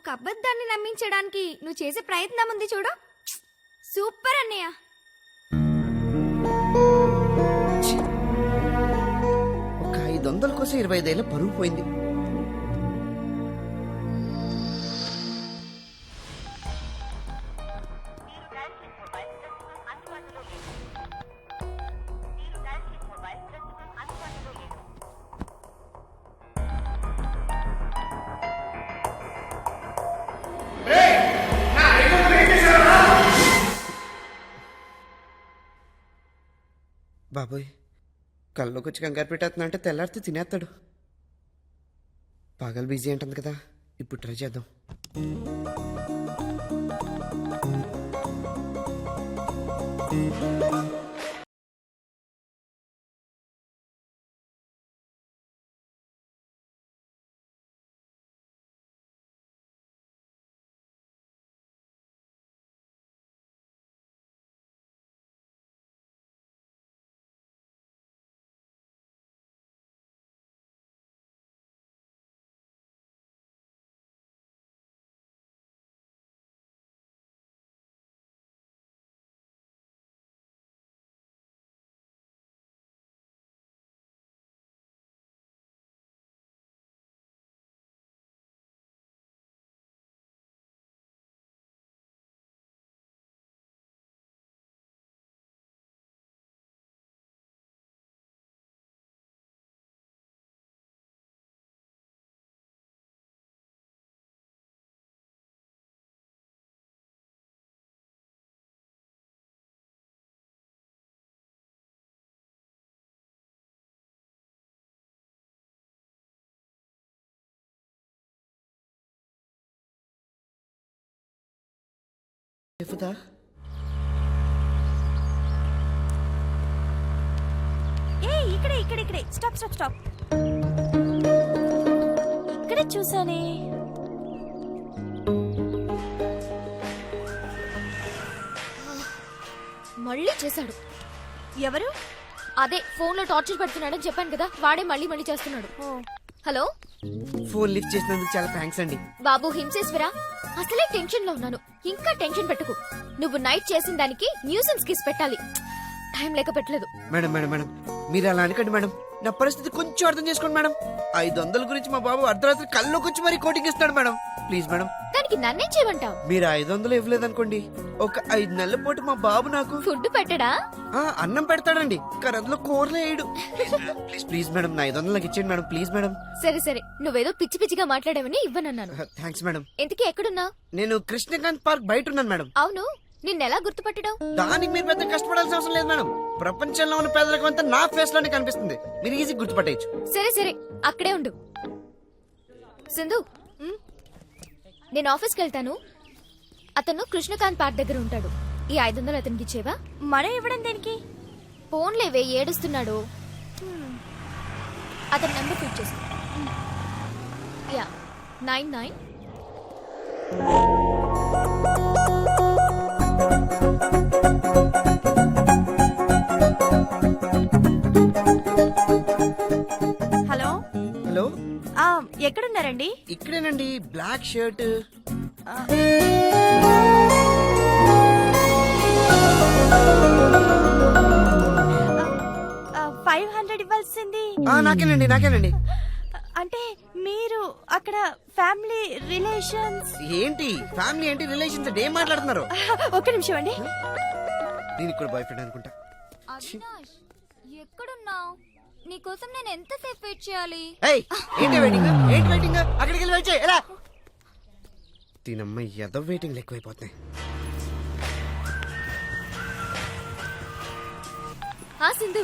ఒక అబద్ధాన్ని నమ్మించడానికి నువ్వు చేసే ప్రయత్నం ఉంది చూడు. సూపర్ అన్నయ్య. ఒక ఐదు వందల కోసం ఇరవై ఐదేళ్ళ పరుగు పోయింది బాబోయ్ కల్లోకి వచ్చి కంగారు పెట్టేస్తున్నా అంటే తెల్లారితే తినేస్తాడు పగలు బిజీ అంటుంది కదా ఇప్పుడు ట్రై చేద్దాం. చెప్పుదా ఏ ఇక్కడే ఇక్కడే ఇక్కడే. Stop stop stop. ఇక్కడే చూసానే మళ్ళీ చేశాడు. ఎవరు? అదే ఫోన్లో టార్చర్ పెడుతున్నాడని చెప్పాను కదా వాడే మళ్ళీ మళ్ళీ చేస్తున్నాడు. హలో? ఫోన్ లిఫ్ట్ చేసినందుకు చాలా థ్యాంక్స్ అండి. బాబు హింసేశ్వరా అసలే టెన్షన్లో ఉన్నాను. ఇంకా టెన్షన్ పెట్టుకు. నువ్వు నైట్ చేసిన దానికి న్యూసెన్స్ కిస్ పెట్టాలి. టైం లేక పెట్టలేదు. Madam madam madam. మీరు అలా అనకండి మేడం. నా పరిస్థితి కొంచెం అర్థం చేసుకోండి మేడం. ఐదు వందల గురించి మా బాబు అర్ధరాత్రి కల్లోకి వచ్చి మరీ కోటింగ్ ఇస్తాడు మేడం. Please madam. దానికి నన్నేం చేయమంటావు? మీరు ఐదు వందలు ఇవ్వలేదనుకోండి. ఒక ఐదు నెలల పాటు మా బాబు నాకు ఫుడ్ పెట్టడా? ఆ, అన్నం పెడతాడండి. కానీ అందులో కూరలు వేయడు. ప్లీజ్ ప్లీజ్ మేడం నా ఐదు వందలు నాకు ఇచ్చేయండి మేడం ప్లీజ్ మేడం. సరే సరే. నువ్వేదో పిచ్చి పిచ్చిగా మాట్లాడావని ఇవ్వనన్నాను. Thanks madam. ఇంతకీ ఎక్కడున్నా నేను కృష్ణకాంత్ పార్క్ బయట ఉన్నాను మేడం. అవును. నిన్నెలా గుర్తుపట్టడం? దానికి మీరు పెద్ద కష్టపడాల్సిన అవసరం లేదు మేడం. ప్రపంచంలో ఉన్న పేదరికం అంతా నా ఫేస్లోనే కనిపిస్తుంది. మీరు ఈజీ గుర్తుపట్టేయచ్చు. సరే సరే. అక్కడే ఉండు. సింధు నేను ఆఫీస్కి వెళ్తాను అతను కృష్ణకాంత్ పార్క్ దగ్గర ఉంటాడు. ఈ ఐదు వందలు అతనికి ఇచ్చేవా? మనం ఇవ్వడం దేనికి? ఫోన్లేవే ఏడుస్తున్నాడు. అతని నెంబర్ ఫీడ్ చేసుకో యా నైన్ నైన్. ఇక్కడేనండి బ్లాక్ షర్ట్. ఫైవ్ హండ్రెడ్ ఇవ్వాల్సింది. ఆ, నాకేనండి నాకేనండి. అంటే మీరు అక్కడ ఫ్యామిలీ రిలేషన్స్. ఏంటి ఫ్యామిలీ ఏంటి రిలేషన్స్ అంటే ఏం మాట్లాడుతున్నారు? ఒక్క నిమిషం అండి. దీనికి కూడా బాయ్ ఫ్రెండ్ అనుకుంటా. ఎక్కడున్నావు? నీకోసం నేను ఎంతసేపు వెయిట్ చేయాలి? ఏయ్ ఏంటి వెయిటింగ్ ఏంటి వెయిటింగ్ అక్కడికి వెళ్ళి వెయిట్ చేయి. ఎలా? దీనమ్మ ఎదో వెయిటింగ్ ఎక్కువైపోతున్నాయి. ఆ సింధు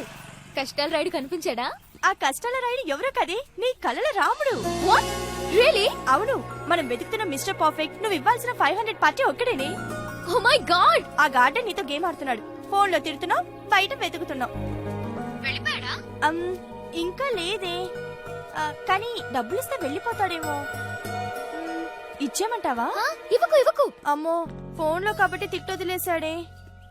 కష్టాల రైడ్ కనిపించాడా? ఆ కష్టాల రైడ్ ఎవరో కదే? నీ కలల రాముడు. వాట్ రియలీ అవును మనం వెతుకుతున్న మిస్టర్ పర్ఫెక్ట్ నువ్వు ఇవ్వాల్సిన ఫైవ్ హండ్రెడ్ పార్టీ ఒక్కడేనే. ఓ మై గాడ్ ఆ గార్డెన్ నీతో గేమ్ ఆడుతున్నాడు. ఫోన్లో తిడుతున్నావు బయట వెతుకుతున్నావు ఇంకా లేదే. కానీ డబ్బులు ఇస్తే వెళ్ళిపోతాడేమో ఆ, ఇవ్వకు ఇవ్వకు. అమ్మో ఫోన్లో కాబట్టి తిట్టొదిలేశాడే.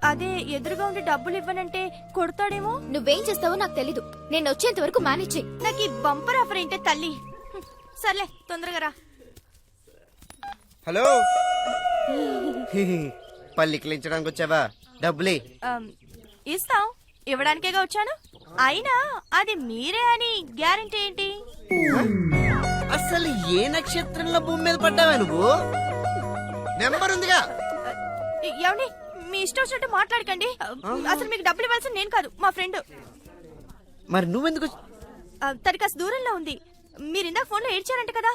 అదే ఎదురుగా ఉండి డబ్బులు ఇవ్వనంటే కొడతాడేమో? నువ్వేం చేస్తావో నాకు తెలీదు. నేను వచ్చేంత వరకు మేనేజ్ చెయ్యి నాకు ఈ బంపర్ ఆఫర్ ఏంటే తల్లి? సర్లే తొందరగా రా. హలో? పల్లికిలించడానికి వచ్చావా? డబ్బులి. ఆమ్, ఇస్తాం ఇవ్వడానికేగా వచ్చాను? అయినా అది మీరే అని గ్యారంటీ ఏంటి? అసలు ఏ నక్షత్రంలో భూమి మీద పడ్డావా నువ్వు? నెంబర్ ఉందిగా. ఏమండి మీ ఇష్టం వచ్చినట్టు మాట్లాడకండి. అసలు మీకు డబ్బులు ఇవ్వాల్సింది నేను కాదు మా ఫ్రెండ్. మరి నువ్వెందుకు తనకి కాస్త దూరంలో ఉంది. మీరు ఇందాక ఫోన్లో ఏడ్చారంట కదా.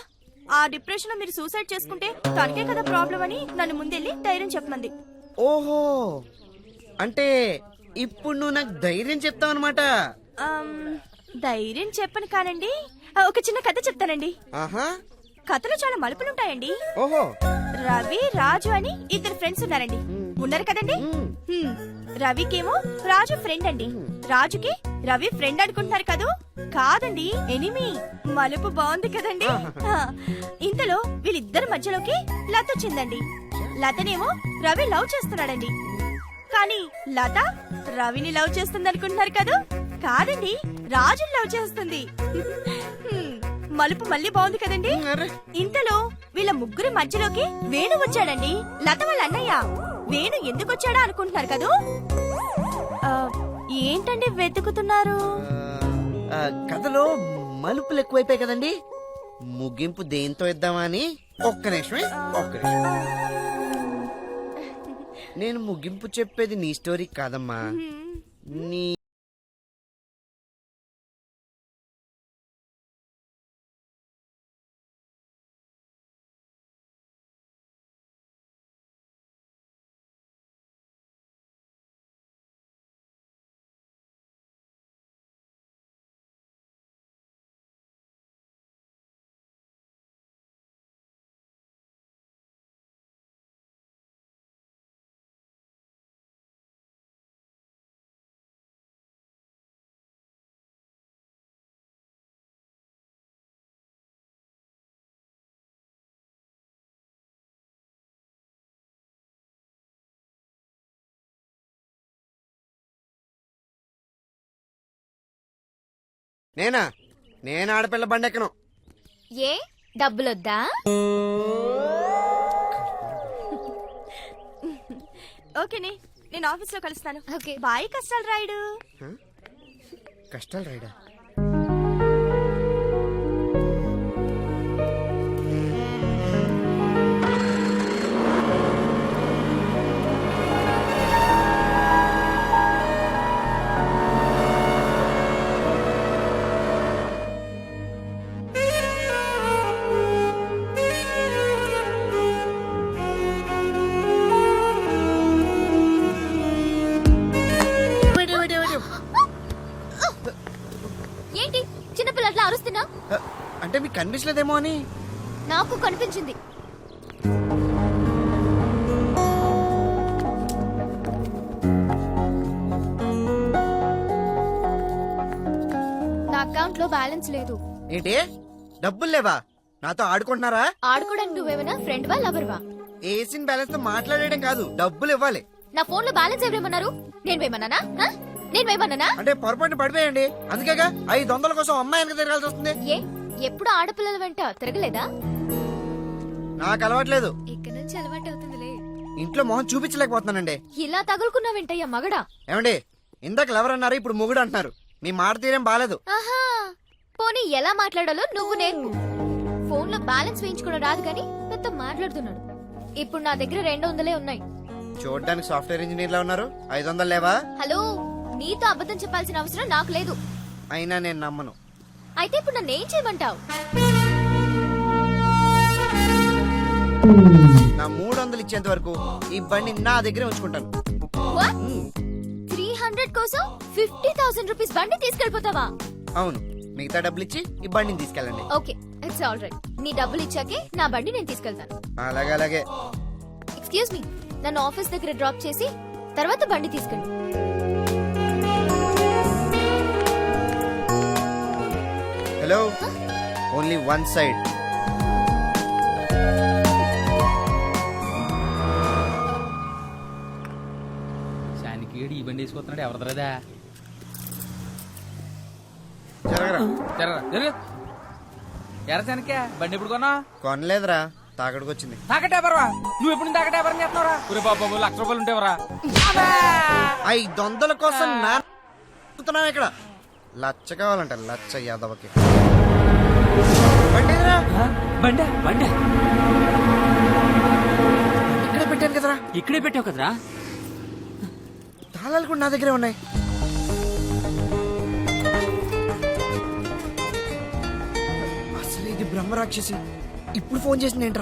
ఆ డిప్రెషన్లో మీరు సూసైడ్ చేసుకుంటే తనకే కదా ప్రాబ్లం అని నన్ను ముందెళ్ళి ధైర్యం చెప్పమంది. ఓహో. అంటే ఇప్పుడు నువ్వు నాకు ధైర్యం చెప్తావు అనమాట ధైర్యం చెప్పను కానండి. ఒక చిన్న కథ చెప్తానండి. ఆహా. కథలో చాలా మలుపులుంటాయండి. ఓహో. రవి రాజు అని ఇద్దరు ఫ్రెండ్స్ ఉన్నారండి. ఉన్నారు కదండి? హ్మ్. రవికేమో రాజు ఫ్రెండ్ అండి. రాజుకి రవి ఫ్రెండ్ అనుకుంటున్నారు కదూ? కాదండి ఎనిమి. మలుపు బాగుంది కదండి. ఆ, ఇంతలో వీళ్ళిద్దరి మధ్యలోకి లత వచ్చిందండి. లతనేమో రవి లవ్ చేస్తున్నాడండి. కానీ లత రవిని లవ్ చేస్తుంది అనుకుంటున్నారు కదూ? కాదండి రాజుని లవ్ చేస్తుంది. మలుపు మళ్ళీ బాగుంది కదండి? ఇంతలో వీళ్ళ ముగ్గురి మధ్యలోకి వేణు వచ్చాడండి. లత వాళ్ళ అన్నయ్య. వేణు ఎందుకు వచ్చాడా అనుకుంటున్నారు కదూ? ఏంటండి వెతుకుతున్నారు? కథలో మలుపులు ఎక్కువైపోయాయి కదండి. ముగింపు దేంతో ఇద్దామా అని? ఒక్క నిమిషమే ఒక్క నిమిషం నేను ముగింపు చెప్పేది నీ స్టోరీ కాదమ్మా. నీ నేనా? నేను ఆడపిల్ల బండెక్కను. ఏ? డబ్బులొద్దా? ఓకేనే నేను ఆఫీస్లో కలుస్తాను. ఓకే. బాయ్ కష్టాలు రాయుడు. కష్టాలు రైడా అంటే మీకు కనిపించలేదేమో అని? నాకు కనిపించింది. నా అకౌంట్లో బ్యాలెన్స్ లేదు. ఏంటి? డబ్బులు లేవా? నాతో ఆడుకుంటున్నారా? ఆడుకోవడానికి నువ్వేమైనా ఫ్రెండ్ వా లవర్ వా ఏసిన్ బ్యాలెన్స్తో మాట్లాడడం కాదు డబ్బులు ఇవ్వాలి. నా ఫోన్లో బ్యాలెన్స్ ఎవరేమన్నారు? నేను వేయమన్నానా ఆ? నేను వేయమన్నానా అంటే పొరపాటు పడిపోయండి. అందుకేగా ఐదు వందల కోసం అమ్మాయి వెనక తిరగాల్సి వస్తుంది. ఏ? ఎప్పుడు ఆడపిల్లల వెంట తిరగలేదా? నాకు అలవాట్లేదు. ఇక్కడ నుంచి అలవాటు అవుతుందిలే. ఇంట్లో మొహం చూపించలేకపోతున్నానండి. ఇలా తగులుకున్నా వెంటయ్యా మగడా? ఏమండి ఇందాక ఎవరు అన్నారు ఇప్పుడు మొగుడు అంటున్నారు. మీ మాట తీరేం బాలేదు. ఆహా పోనీ ఎలా మాట్లాడాలో నువ్వు నేర్పు. ఫోన్లో బ్యాలెన్స్ వేయించుకోవడం రాదు కానీ పెద్ద మాట్లాడుతున్నాడు. ఇప్పుడు నా దగ్గర రెండు వందలే ఉన్నాయి. చూడడానికి సాఫ్ట్వేర్ ఇంజనీర్ లా ఉన్నారు? ఐదు వందలు లేవా? హలో నీతో అబద్ధం చెప్పాల్సిన అవసరం నాకు లేదు. అయినా నేను నమ్మను. అయితే ఇప్పుడు నన్ను ఏం చేయమంటావు? నా మూడు వందలు ఇచ్చేంత వరకు ఈ బండి నా దగ్గరే ఉంచుకుంటాను. త్రీ హండ్రెడ్ కోసం ఫిఫ్టీ థౌసండ్ రూపీస్ బండి తీసుకెళ్ళిపోతావా అవును. మిగతా డబ్బులు ఇచ్చి ఈ బండిని తీసుకెళ్ళండి. Okay it's all right. నీ డబ్బులు ఇచ్చాకే నా బండి నేను తీసుకెళ్తాను. అలాగే అలాగే. ఎక్స్క్యూజ్ మీ నన్ను ఆఫీస్ దగ్గర డ్రాప్ చేసి తర్వాత బండి తీసుకెళ్ళు. హలో? ఓన్లీ వన్ సైడ్ శానికీడు ఈ బండి వేసుకొస్తున్నాడు ఎవరిదరదా జరగరా? జరగరా? జరగ ఎర్ర శానికే బండి ఎప్పుడు కొన్నా కొనలేదురా తాగడికి వచ్చింది తాకటేపరా నువ్వు ఎప్పుడు తాకటేపరం చేస్తున్నావురా? ఒరే బాబు లక్ష రూపాయలు ఉంటేవరా ఐదు వందల కోసం నా ఇక్కడ? లచ్చ కావాలంట లచ్చ యాదవకి. బండి బండే. ఇక్కడే పెట్టాను కదరా. ఇక్కడే పెట్టావు కదరా? తాళాలు కూడా నా దగ్గరే ఉన్నాయి. అసలు ఇది బ్రహ్మరాక్షసి. ఇప్పుడు ఫోన్ చేసింది ఏంట్రా?